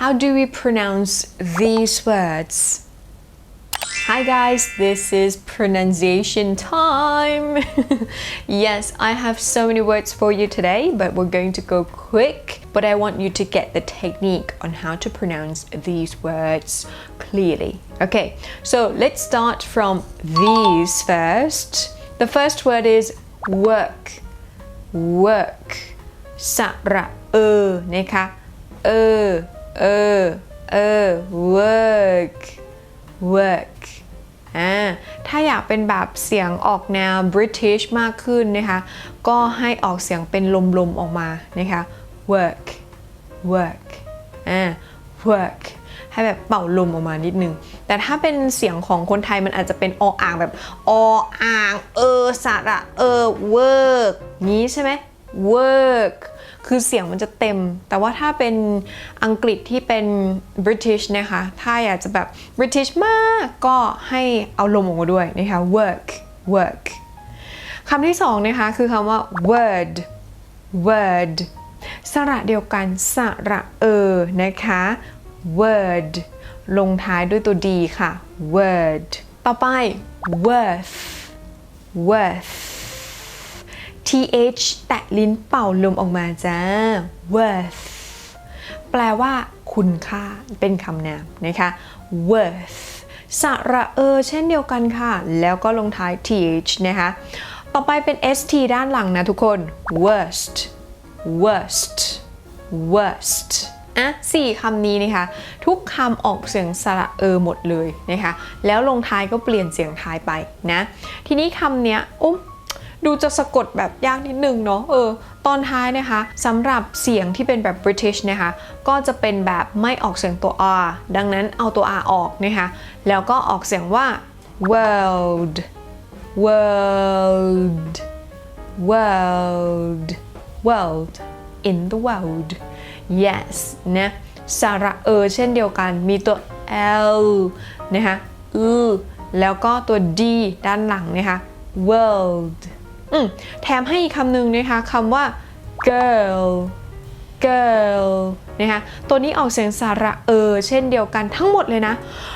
how do we pronounce these words Hi guys, this is pronunciation time. yes, I have so many words for you today, but we're going to go quick. But I want you to get the technique on how to pronounce these words clearly. Okay, so let's start from these first. The first word is work. Work. สระเออนะคะเออ เออ เออ work work อ่า ถ้าอยากเป็นแบบเสียงออกแนว British มากขึ้นนะคะ ก็ให้ออกเสียงเป็นลมๆออกมานะคะ work work อ่า work ให้แบบเป่าลมออกมานิดนึง แต่ถ้าเป็นเสียงของคนไทยมันอาจจะเป็นออ่างแบบออ่าง เออสระเออ work งี้ใช่ไหม work คือเสียงมันจะเต็ม แต่ว่าถ้าเป็นอังกฤษที่เป็น British นะคะ ถ้าอยากจะแบบ British มากก็ให้เอาลมออกมาด้วยนะคะ work work คำที่สองนะคะคือคำว่า word word สระเดียวกันสระเออนะคะ word ลงท้ายด้วยตัวดีค่ะ word ต่อไป worth worth th แตะลิ้นเป่าลมออกมาจ้า worth แปลว่า คุณค่า เป็นคำนามนะคะ worth สระเออ เช่นเดียวกันค่ะ แล้วก็ลงท้าย th นะคะ ต่อไปเป็น st ด้านหลังนะทุกคน worst worst worst อะสี่คำนี้นะคะ ทุกคำออกเสียงสระเออหมดเลยนะคะ แล้วลงท้ายก็เปลี่ยนเสียงท้ายไปนะ ทีนี้คำเนี้ยอุ้ม ดูจะสะกดแบบยากนิดนึงเนาะเออ ตอนท้ายนะคะสำหรับเสียงที่เป็นแบบ British นะคะ ก็จะเป็นแบบไม่ออกเสียงตัว R ดังนั้นเอาตัว R ออกนะคะ แล้วก็ออกเสียงว่า world world world world in the world yes นะสระเออเช่นเดียวกันมีตัว L นะคะอือแล้วก็ตัว D ด้านหลังนะคะ world อืมแถมให้อีกคำหนึ่งนะคะคำว่า girl girl นะคะตัวนี้ออกเสียงสระเออ เช่นเดียวกันทั้งหมดเลยนะ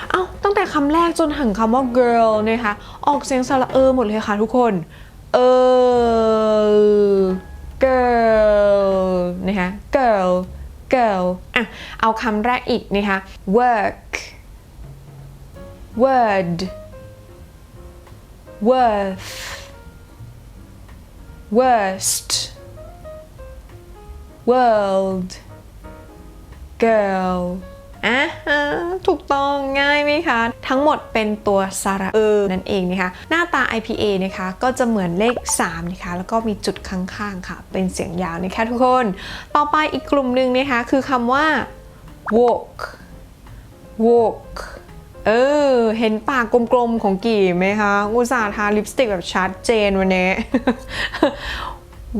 เอาตั้งแต่คำแรกจนถึงคำว่า girl นะคะออกเสียงสระเออหมดเลยค่ะทุกคน เออ girl นะคะ girl girl อะเอาคำแรกอีกนะคะ work word worth worst world girl อะถูกต้องง่ายไหมคะ ทั้งหมดเป็นตัวสระเออนั่นเองนะคะ หน้าตา IPA นะคะ ก็จะเหมือนเลข 3 นะคะ แล้วก็มีจุดข้างๆค่ะ เป็นเสียงยาวนะคะทุกคน ต่อไปอีกกลุ่มหนึ่งนะคะ คือคำว่า walk walk เออ เห็นปากกลมๆของกี่ไหมคะ อุตส่าห์ทาลิปสติกแบบชัดเจนวันนี้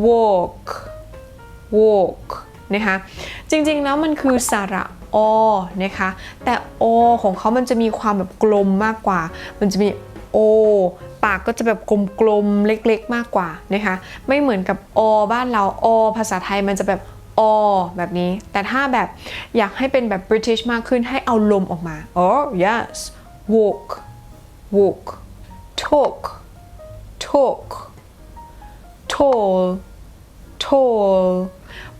walk walk นะคะจริงๆแล้วมันคือสระอนะคะแต่โอของเขามันจะมีความแบบกลมมากกว่า มันจะมีโอปากก็จะแบบกลมๆเล็กๆมากกว่านะคะไม่เหมือนกับอบ้านเราอภาษาไทยมันจะแบบ อแบบนี้ แต่ถ้าแบบอยากให้เป็นแบบ British มากขึ้นให้เอาลมออกมา oh yes walk walk talk talk tall tall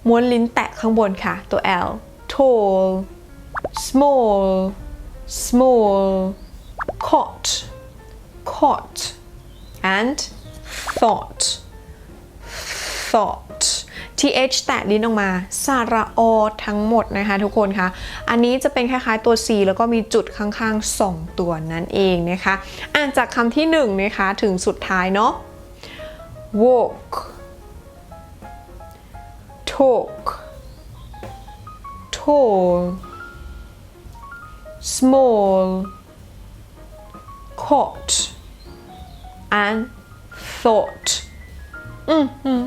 ม้วนลิ้นแตะข้างบนค่ะ ตัว L tall small small cot cot and thought thought th แตะลิ้นออกมาสระอทั้งหมดนะคะทุกคนคะ อันนี้จะเป็นคล้ายๆตัว C แล้วก็มีจุดข้างๆ 2 ตัวนั่นเองนะคะ อ่านจากคำที่1นะคะถึงสุดท้ายเนาะ walk talk tall small caught and thought อืมอืม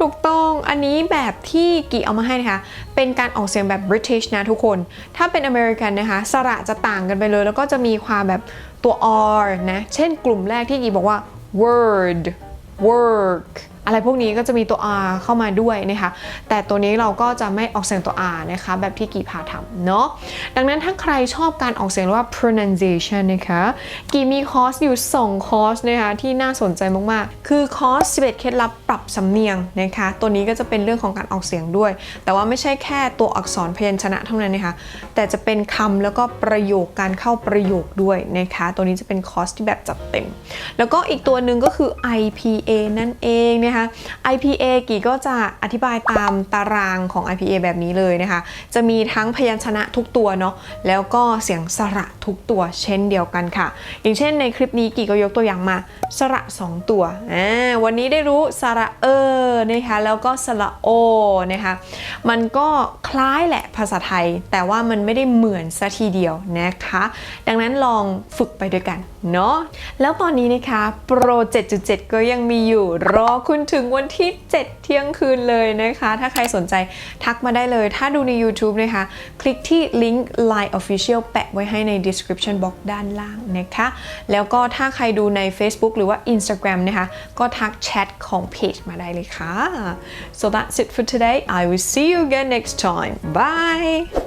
ถูกต้องอันนี้แบบที่กีเอามาให้นะคะ เป็นการออกเสียงแบบ British นะทุกคน ถ้าเป็นอเมริกันนะคะ สระจะต่างกันไปเลย แล้วก็จะมีความแบบตัว R นะ เช่นกลุ่มแรกที่กีบอกว่า word work อะไรพวกนี้ก็จะมีตัว R เข้ามาด้วยนะคะ แต่ตัวนี้เราก็จะไม่ออกเสียงตัว R นะคะ แบบที่กีพาทำเนาะ ดังนั้นถ้าใครชอบการออกเสียงหรือว่า pronunciation นะคะ กีมีคอร์สอยู่ 2 คอร์สนะคะ ที่น่าสนใจมากๆ คือคอร์ส 11 เคล็ดลับปรับสำเนียงนะคะ ตัวนี้ก็จะเป็นเรื่องของการออกเสียงด้วย แต่ว่าไม่ใช่แค่ตัวอักษรพยัญชนะเท่านั้นนะคะ แต่จะเป็นคำแล้วก็ประโยคการเข้าประโยคด้วยนะคะ ตัวนี้จะเป็นคอร์สที่แบบจัดเต็ม แล้วก็อีกตัวหนึ่งก็คือ IPA นั่นเองนะคะ IPA กี่ก็จะอธิบายตามตารางของ IPA แบบนี้เลยนะคะ จะมีทั้งพยัญชนะทุกตัวเนาะแล้วก็เสียงสระทุกตัวเช่นเดียวกันค่ะ อย่างเช่นในคลิปนี้กี่ก็ยกตัวอย่างมาสระ 2 ตัววันนี้ได้รู้สระเออนะคะแล้วก็สระโอนะคะมันก็คล้ายแหละภาษาไทย แต่ว่ามันไม่ได้เหมือนซะทีเดียวนะคะ ดังนั้นลองฝึกไปด้วยกันเนาะแล้วตอนนี้นะคะโปร 7.7 ก็ยังมีอยู่รอคุณถึงวันที่ 7 เที่ยงคืนเลยนะคะ ถ้าใครสนใจทักมาได้เลย ถ้าดูใน YouTube นะคะ คลิกที่ลิงก์ Line Official แปะไว้ให้ใน description box ด้านล่างนะคะ แล้วก็ถ้าใครดูใน Facebook หรือว่า Instagram นะคะ ก็ทักแชทของเพจมาได้เลยค่ะ so that's it for today I will see you again next time bye